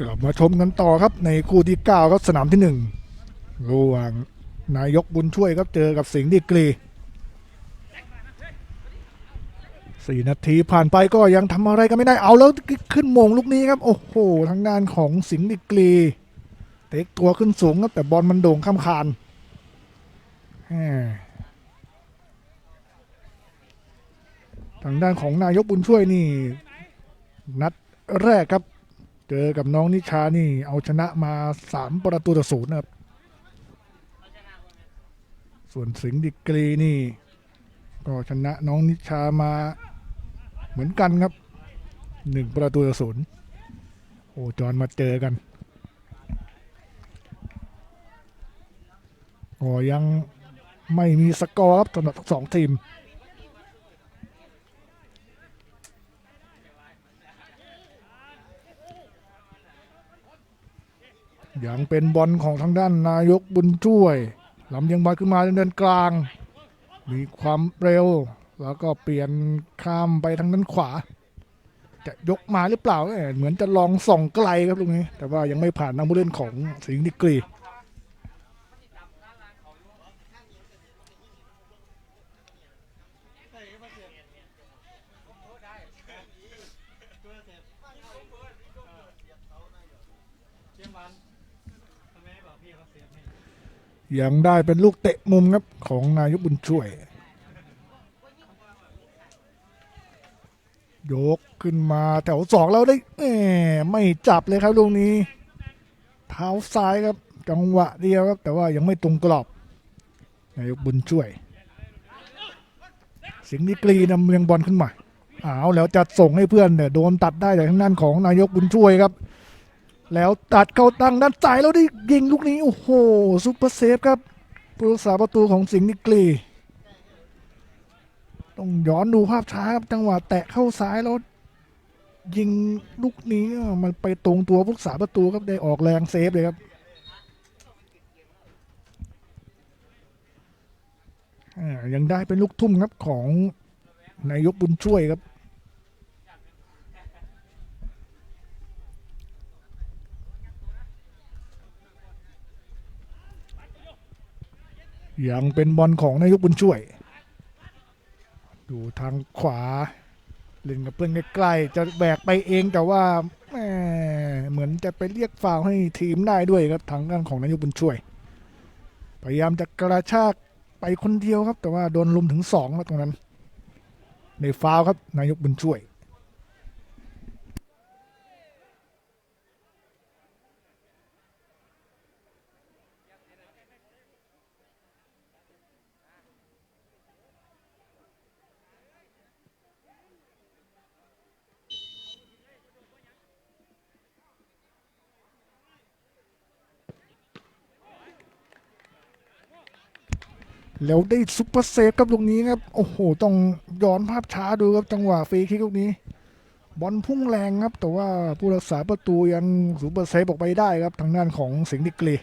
กลับมาชมกันต่อครับในคู่ที่ 9 ครับสนามที่ 1 ระหว่างนายกบุญช่วยครับเจอกับสิงห์ดีกรีสี่นาทีผ่านไปก็ยังทำอะไรกันไม่ได้เอาแล้วขึ้นมงลูกนี้ครับ โอ้โห ทางด้านของสิงห์ดีกรี เตะตัวขึ้นสูงครับแต่บอลมันโด่งข้ามคานทางด้านของนายกบุญช่วยนี่ นัดแรกครับ เจอกับน้องนิชานี่เอาชนะมาสามประตูต่อศูนย์นะครับ ส่วนสิงห์ดีกรีนี่ ก็ชนะน้องนิชามาเหมือนกันครับหนึ่งประตูต่อศูนย์โอ้จอนมาเจอกันก็ยังไม่มีสกอร์ครับสำหรับทั้งสองทีม ยังเป็นบอลของทางด้านนายกบุญช่วยลำยังบอลขึ้นมาเดินกลาง มีความเร็ว แล้วก็เปลี่ยนข้ามไปทางด้านขวา จะยกมาหรือเปล่าเอ๊ะเหมือนจะลองส่องไกลครับตรงนี้ แต่ว่ายังไม่ผ่านนักผู้เล่นของสิงห์ดิกรี ยังได้เป็นลูกเตะมุมครับของนายกบุญช่วย ยกขึ้นมาแถวสองแล้วได้แหมไม่จับเลยครับลูกนี้ เท้าซ้ายครับ จังหวะเดียวครับ แต่ว่ายังไม่ตรงกรอบ นายกบุญช่วย สิงห์ดีกรีนำเมืองบอลขึ้นมาอ้าวแล้วจะส่งให้เพื่อนเนี่ยโดนตัดได้จากทางด้านของนายกบุญช่วยครับ แล้วตัดเข้าตั้งด้านซ้ายแล้วได้ยิงลูกนี้ โอ้โหซุปเปอร์เซฟครับผู้รักษาประตูของสิงห์นิกรีต้องย้อนดูภาพช้าครับจังหวะแตะเข้าซ้ายแล้วยิงลูกนี้มันไปตรงตัวผู้รักษาประตูครับได้ออกแรงเซฟเลยครับยังได้เป็นลูกทุ่มครับของนายกบุญช่วยครับ ยังเป็นบอลของนายกบุญช่วย ดูทางขวา เล่นกับเพื่อนใกล้ๆจะแบกไปเองแต่ว่าแหมเหมือนจะไปเรียกฟาวให้ทีมได้ด้วยครับทางด้านของนายกบุญช่วย พยายามจะกระชากไปคนเดียวครับ แต่ว่าโดนลุมถึงสองแล้วตรงนั้น ในฟาวครับนายกบุญช่วย แล้วได้ซุปเปอร์เซฟกับลูกนี้ครับ โอ้โห ต้องย้อนภาพช้าดูครับจังหวะฟรีคิกลูกนี้ บอลพุ่งแรงครับ แต่ว่าผู้รักษาประตูยังซุปเปอร์เซฟออกไปได้ครับ ทางด้านของสิงห์ดิกรี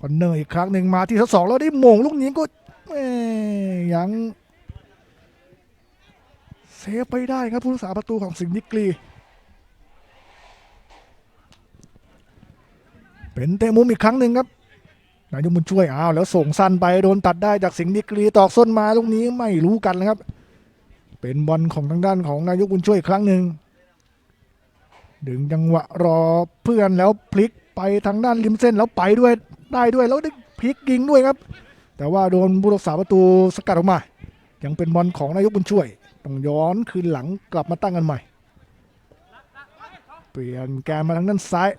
คอนเนอร์อีกครั้งหนึ่งมาที่ทดสองแล้วได้โมงลูกนี้ก็เอ้ยยังเซฟไปได้ครับผู้รักษาประตูของสิงห์ดิกรีเป็นเตะมุมอีกครั้งหนึ่งครับ นายกบุญช่วยอ้าวแล้วส่งสั้นไปโดนตัดได้จากสิงห์ดีกรีตอกส้นมาลูกนี้ไม่รู้กันนะครับ เป็นบอลของทางด้านของนายกบุญช่วยครั้งหนึ่งดึงจังหวะรอเพื่อนแล้วพลิกไปทางด้านริมเส้นแล้วไปด้วยได้ด้วยแล้วได้พลิกยิงด้วยครับ แต่ว่าโดนผู้รักษาประตูสกัดออกมา ยังเป็นบอลของนายกบุญช่วยต้องย้อนคืนหลังกลับมาตั้งกันใหม่ เปลี่ยนแกนมาทางด้านซ้าย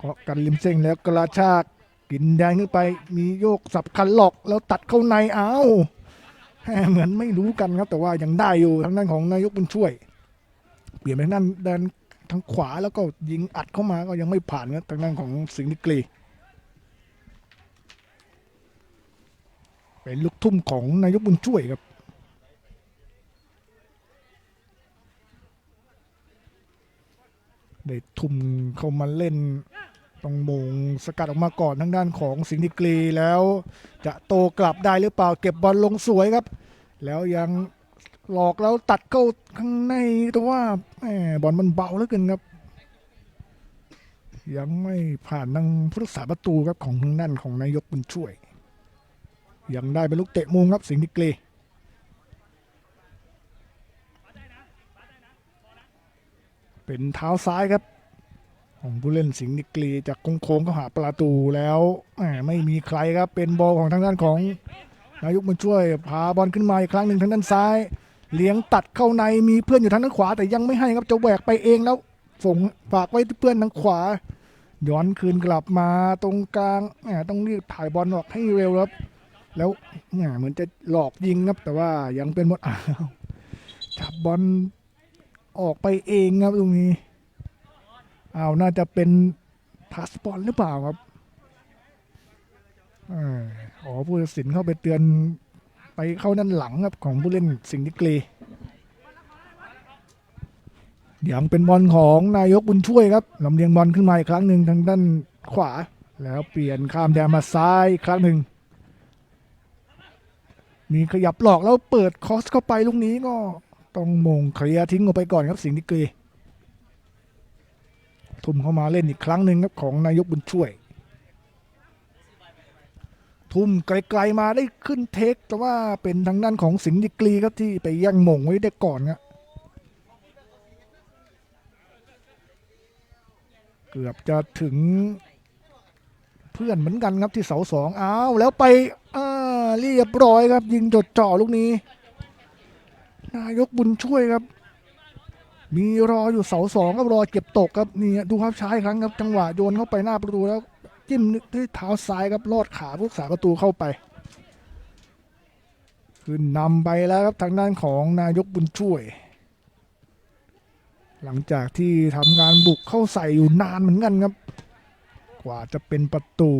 เกาะกันริมเส้นแล้วกระชากกินแดงขึ้นไปมีโยกสับคันหลอกแล้วตัดเข้าในอ้าวแหมเหมือนไม่รู้กันครับ แต่ว่ายังได้อยู่ทางด้านของนายกบุญช่วย เปลี่ยนไปทางด้านเดินทางขวาแล้วก็ยิงอัดเข้ามาก็ยังไม่ผ่านครับทางด้านของสิงห์นิกรีเป็นลูกทุ่มของนายกบุญช่วยครับได้ทุ่มเข้ามาเล่น ต้องมงสกัดออกมาก่อนทางด้านของสิงห์ดีกรีแล้วจะโตกลับได้หรือเปล่าเก็บบอลลงสวยครับ แล้วยังหลอกแล้วตัดเข้าข้างในแต่ว่าแหมบอลมันเบาเหลือเกินครับ ยังไม่ผ่านทางผู้รักษาประตูครับของทางด้านของนายกบุญช่วย ยังได้เป็นลูกเตะมุมครับสิงห์ดิกรีเป็นเท้าซ้ายครับ ของผู้เล่นสิงห์ดิกรีจากโค้งเข้าหาประตูแล้วไม่มีใครครับเป็นบอลของทางด้านของนายกบุญช่วยพาบอลขึ้นมาอีกครั้งหนึ่งทางด้านซ้าย เลี้ยงตัดเข้าในมีเพื่อนอยู่ทางด้านขวา แต่ยังไม่ให้ครับจะแหวกไปเองแล้วส่งฝากไว้ที่เพื่อนทางขวา ย้อนคืนกลับมาตรงกลางต้องรีบถ่ายบอลออกให้เร็วครับแล้วเหมือนจะหลอกยิงครับ แต่ว่ายังเป็นหมดอ้าวจับบอลออกไปเองครับตรงนี้ อ้าวน่าจะเป็นพาสปอร์ตหรือเปล่าครับอ๋อผู้ตัดสินเข้าไปเตือนไปเข้าด้านหลังครับของผู้เล่นสิงห์ดิกรียังเป็นบอลของนายกบุญช่วยครับลำเลียงบอลขึ้นมาอีกครั้งหนึ่งทางด้านขวา แล้วเปลี่ยนข้ามแดนมาซ้ายครั้งหนึ่งมีขยับหลอกแล้วเปิดคอสเข้าไปลูกนี้ก็ต้องมงเคลียร์ทิ้งออกไปก่อนครับสิงห์ดิกรี ทุ่มเข้ามาเล่นอีกครั้งหนึ่งครับของนายกบุญช่วย ทุ่มไกลๆมาได้ขึ้นเทค แต่ว่าเป็นทางด้านของสิงห์ดิกรีครับที่ไปแย่งหมงไว้ได้ก่อนครับเกือบจะถึงเพื่อนเหมือนกันครับที่เสาสองอ้าวแล้วไปอ่าเรียบร้อยครับ ยิงจดจ่อลูกนี้ นายกบุญช่วยครับ มีรออยู่เสาสองครับรอเก็บตกครับนี่ดูครับใช้ครั้งครับจังหวะโยนเข้าไปหน้าประตูแล้วจิ้มด้วยเท้าซ้ายครับลอดขาผู้รักษาประตูเข้าไปขึ้นนำไปแล้วครับทางด้านของนายกบุญช่วย หลังจากที่ทำงานบุกเข้าใส่อยู่นานเหมือนกันครับ กว่าจะเป็นประตู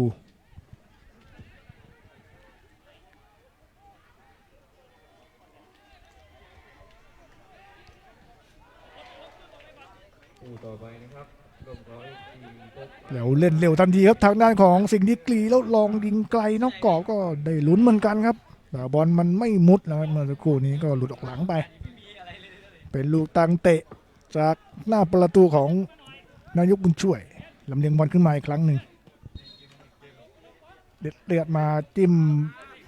คู่ต่อไปนะครับร่วมร้อยทีพบแล้วเล่นเร็วทันทีครับทางด้านของสิงห์ดิกรีแล้วลองยิงไกลนอกกรอบก็ได้ลุ้นเหมือนกันครับ แต่บอลมันไม่มุดนะครับเมื่อสักครู่นี้ก็หลุดออกหลังไป เป็นลูกตังเตะจากหน้าประตูของนายกบุญช่วยลำเลียงบอลขึ้นมาอีกครั้งหนึ่งเด็ดเลือดมาจิ้ม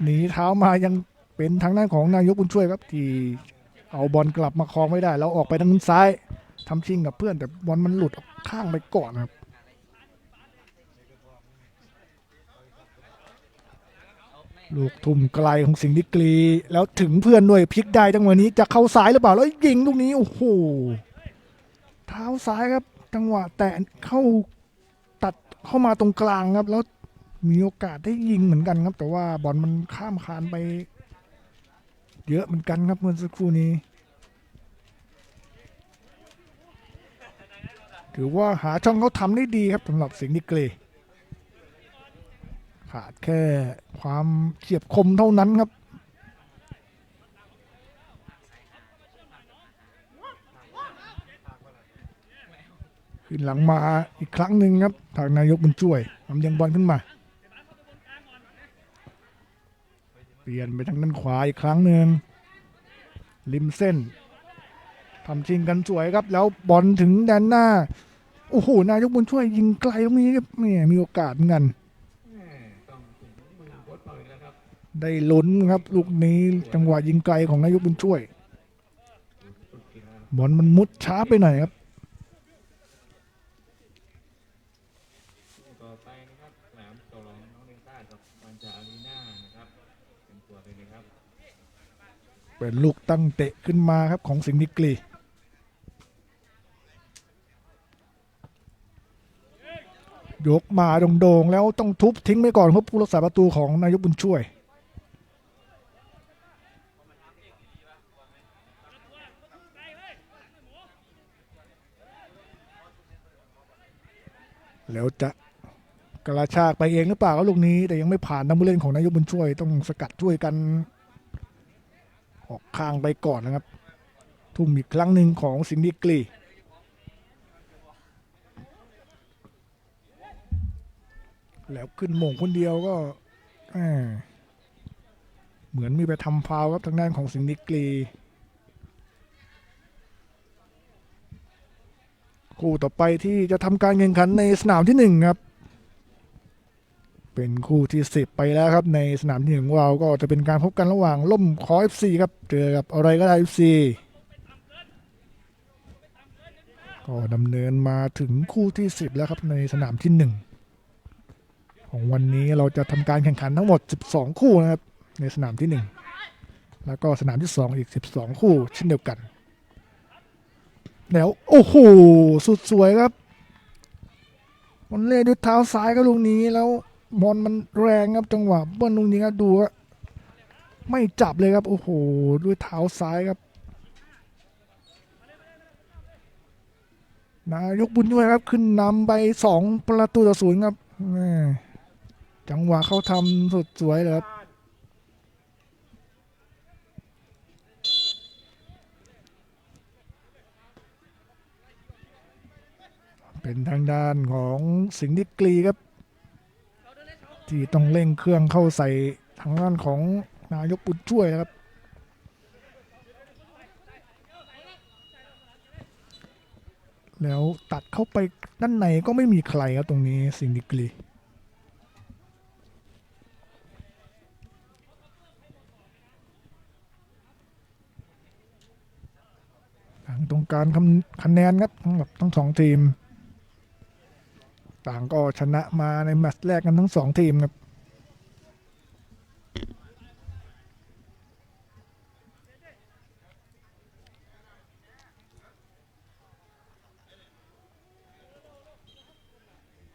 หนีเท้ามายังเป็นทางด้านของนายกบุญช่วยครับที่เอาบอลกลับมาครองไม่ได้แล้วออกไปทางซ้าย ทำชิงกับเพื่อนแต่บอลมันหลุดข้างไปก่อนครับ ลูกทุ่มไกลของสิงห์ดิกรี แล้วถึงเพื่อนด้วยพลิกได้จังหวะนี้จะเข้าซ้ายหรือเปล่าแล้วยิงลูกนี้โอ้โหเท้าซ้ายครับ จังหวะแตะเข้าตัดเข้ามาตรงกลางครับ แล้วมีโอกาสได้ยิงเหมือนกันครับ แต่ว่าบอลมันข้ามคานไป เยอะเหมือนกันครับเมื่อสักครู่นี้ ถือว่าหาช่องเขาทำได้ดีครับสำหรับสิงห์ดิกรขาดแค่ความเฉียบคมเท่านั้นครับขึ้นหลังมาอีกครั้งหนึ่งครับทางนายกบุญช่วยทำยังบอลขึ้นมา เปลี่ยนไปทางด้านขวาอีกครั้งหนึ่งริมเส้น ทำชิงกันสวยครับ แล้วบอลถึงแดนหน้า โอ้โห นายกบุญช่วยยิงไกลตรงนี้ครับแหม่มีโอกาสเหมือนกันแม่ต้องถึงมือโคตรหน่อยนะครับได้ลุ้นครับ ลูกนี้จังหวะยิงไกลของนายกบุญช่วย บอลมันมุดช้าไปหน่อยครับเป็นลูกตั้งเตะขึ้นมาครับของสิงห์ดิกรี ยกมาโด่งๆแล้วต้องทุบทิ้งไปก่อนครับผู้รักษาประตูของนายกบุญช่วย แล้วจะกระชากไปเองหรือเปล่าลูกนี้ แต่ยังไม่ผ่านนักผู้เล่นของนายกบุญช่วย ต้องสกัดช่วยกัน ออกข้างไปก่อนนะครับ ทุ่มอีกครั้งหนึ่งของสิงห์ดีกรี แล้วขึ้นโมงคนเดียวก็เหมือนมีไปทำฟาวครับทางด้านของสิงห์ดีกรีคู่ต่อไปที่จะทำการแข่งขันในสนามที่หนึ่งครับ เป็นคู่ที่สิบไปแล้วครับ ในสนามที่หนึ่งของเราก็จะเป็นการพบกันระหว่างล่มคอ FC ครับเจอกับอะไรก็ได้ FC ก็ดำเนินมาถึงคู่ที่สิบแล้วครับในสนามที่หนึ่ง ของวันนี้เราจะทำการแข่งขันทั้งหมด 12 คู่นะครับในสนามที่หนึ่งแล้วก็สนามที่สองอีก 12 คู่เช่นเดียวกัน แล้วโอ้โหสุดสวยครับมันเล่ด้วยเท้าซ้ายก็ลูกนี้แล้วบอลมันแรงครับจังหวะเบิ้ลลูกนี้ครับดูครับไม่จับเลยครับ โอ้โหด้วยเท้าซ้ายครับนายกบุญด้วยครับ ขึ้นนำไปสองประตูต่อศูนย์ครับ จังหวะเขาทำสุดสวยเลยครับเป็นทางด้านของสิงห์ดิกรีครับ ที่ต้องเร่งเครื่องเข้าใส่ทางด้านของนายกบุญช่วยนะครับ แล้วตัดเข้าไปด้านในก็ไม่มีใครครับตรงนี้สิงห์ดิกรีทาง ตรงการคะแนนครับทั้งหมดทั้งสองทีม ต่างก็ชนะมาในแมตช์แรกกันทั้งสองทีมครับ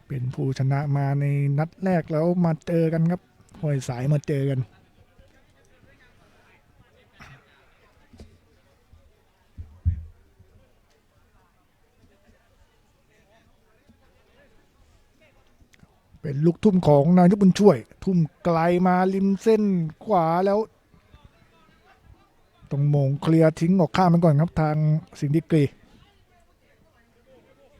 เป็นผู้ชนะมาในนัดแรกแล้วมาเจอกันครับห้อยสายมาเจอกัน เป็นลูกทุ่มของนายกบุญช่วย ทุ่มไกลมาริมเส้นขวาแล้วตรงมงเคลียร์ทิ้งออกข้ามมันก่อนครับทางสิงห์ดิกรี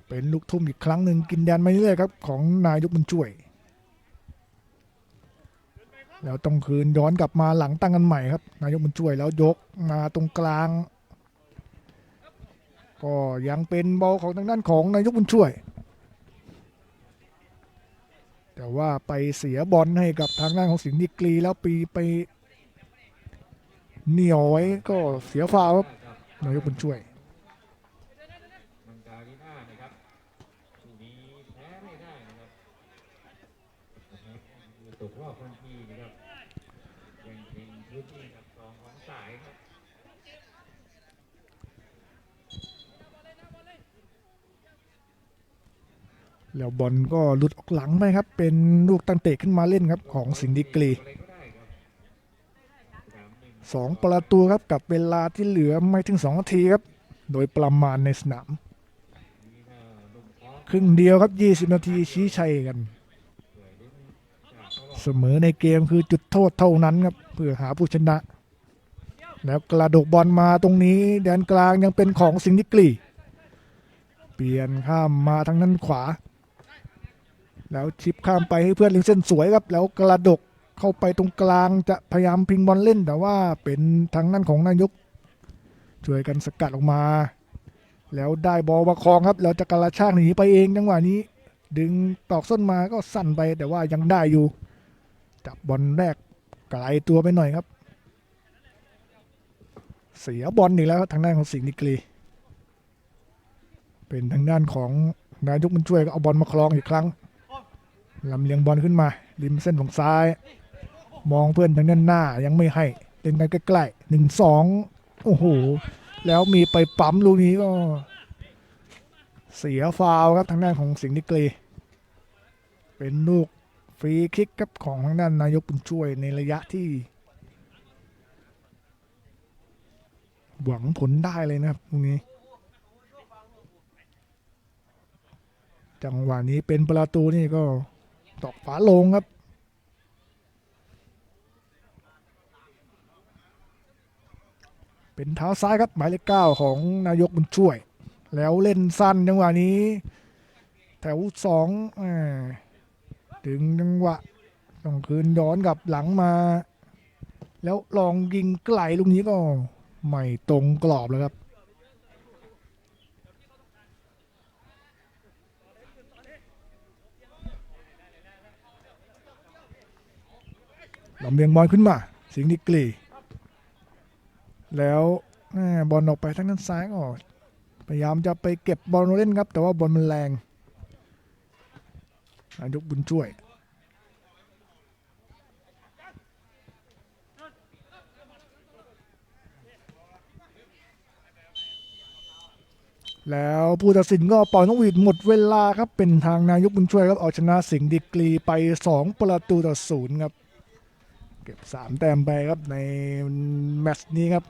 เป็นลูกทุ่มอีกครั้งหนึ่งกินแดนมาเรื่อยครับ ของนายกบุญช่วย แล้วต้องคืนย้อนกลับมาหลังตั้งกันใหม่ครับ นายกบุญช่วยแล้วยกมาตรงกลาง ก็ยังเป็นบอลของทางด้านของนายกบุญช่วย แต่ว่าไปเสียบอลให้กับทางด้านของสิงห์ดีกรีแล้วปีไปเหนียวไว้ก็เสียฟาวล์ครับครับนายกบุญช่วย มังการีน่านะครับคู่นี้แพ้ไม่ได้นะครับคือตกรอบทันทีนะครับยังเป็นพื้นที่กับสองของสายครับ แล้วบอลก็หลุดออกหลังไปครับ เป็นลูกตั้งเตะขึ้นมาเล่นครับของสิงห์ดีกรีสองประตูครับกับเวลาที่เหลือไม่ถึงสองนาทีครับ โดยประมาณในสนาม ครึ่งเดียวครับ20นาทีชี้ชัยกัน เสมอในเกมคือจุดโทษเท่านั้นครับ เพื่อหาผู้ชนะ แล้วกระดกบอลมาตรงนี้แดนกลางยังเป็นของสิงห์ดิกรีเปลี่ยนข้ามมาทางนั้นขวา แล้วชิปข้ามไปให้เพื่อนลิงเส้นสวยครับ แล้วกระดกเข้าไปตรงกลางจะพยายามพิงบอลเล่น แต่ว่าเป็นทางนั้นของนายก ช่วยกันสกัดออกมา แล้วได้บอลประคองครับ แล้วจะกระชากหนีไปเองจังหวะนี้ ดึงตอกส้นมาก็สั่นไปแต่ว่ายังได้อยู่ จับบอลแรกไกลตัวไปหน่อยครับ เสียบอลอีกแล้วทางด้านของสิงห์ดิกรีเป็นทางด้านของนายกบุญช่วยก็เอาบอลมาคลองอีกครั้ง ลำเลียงบอลขึ้นมา ริมเส้นฝั่งซ้าย มองเพื่อนทางด้านหน้ายังไม่ให้เล่นกันใกล้ๆหนึ่งสองโอ้โห แล้วมีไปปั๊มลูกนี้ก็ เสียฟาวครับทางด้านของสิงห์ดิกรีเป็นลูกฟรีคิกครับของทางด้านนายกบุญช่วยในระยะที่ หวังผลได้เลยนะครับตรงนี้ จังหวะนี้เป็นประตูนี่ก็ ตอกฝาโลงครับ เป็นเท้าซ้ายครับหมายเลขเก้าของนายกบุญช่วย แล้วเล่นสั้นจังหวะนี้ แถวสองอถึงจังหวะต้องคืนย้อนกับหลังมา แล้วลองยิงไกลลูกนี้ก็ไม่ตรงกรอบเลยครับ ลำเลียงบอลขึ้นมา สิงห์ดีกรี แล้วบอลออกไปทางด้านซ้ายออกพยายามจะไปเก็บบอลเล่นครับ แต่ว่าบอลมันแรงนายกบุญช่วย แล้วผู้ตัดสินก็ปล่อยนกหวีดหมดเวลาครับ เป็นทางนายกบุญช่วยครับเอาชนะสิงห์ดีกรีไป 2 ประตูต่อศูนย์ครับ ก็บ 3 แต้มไปครับในแมตช์นี้ครับ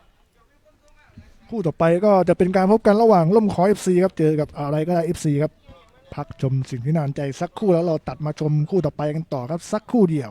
คู่ต่อไปก็จะเป็นการพบกันระหว่างล่มขอ FC ครับเจอกับอะไรก็ได้ FC ครับ พักชมสิ่งที่น่าสนใจสักคู่แล้วเราตัดมาชมคู่ต่อไปกันต่อครับสักคู่เดียว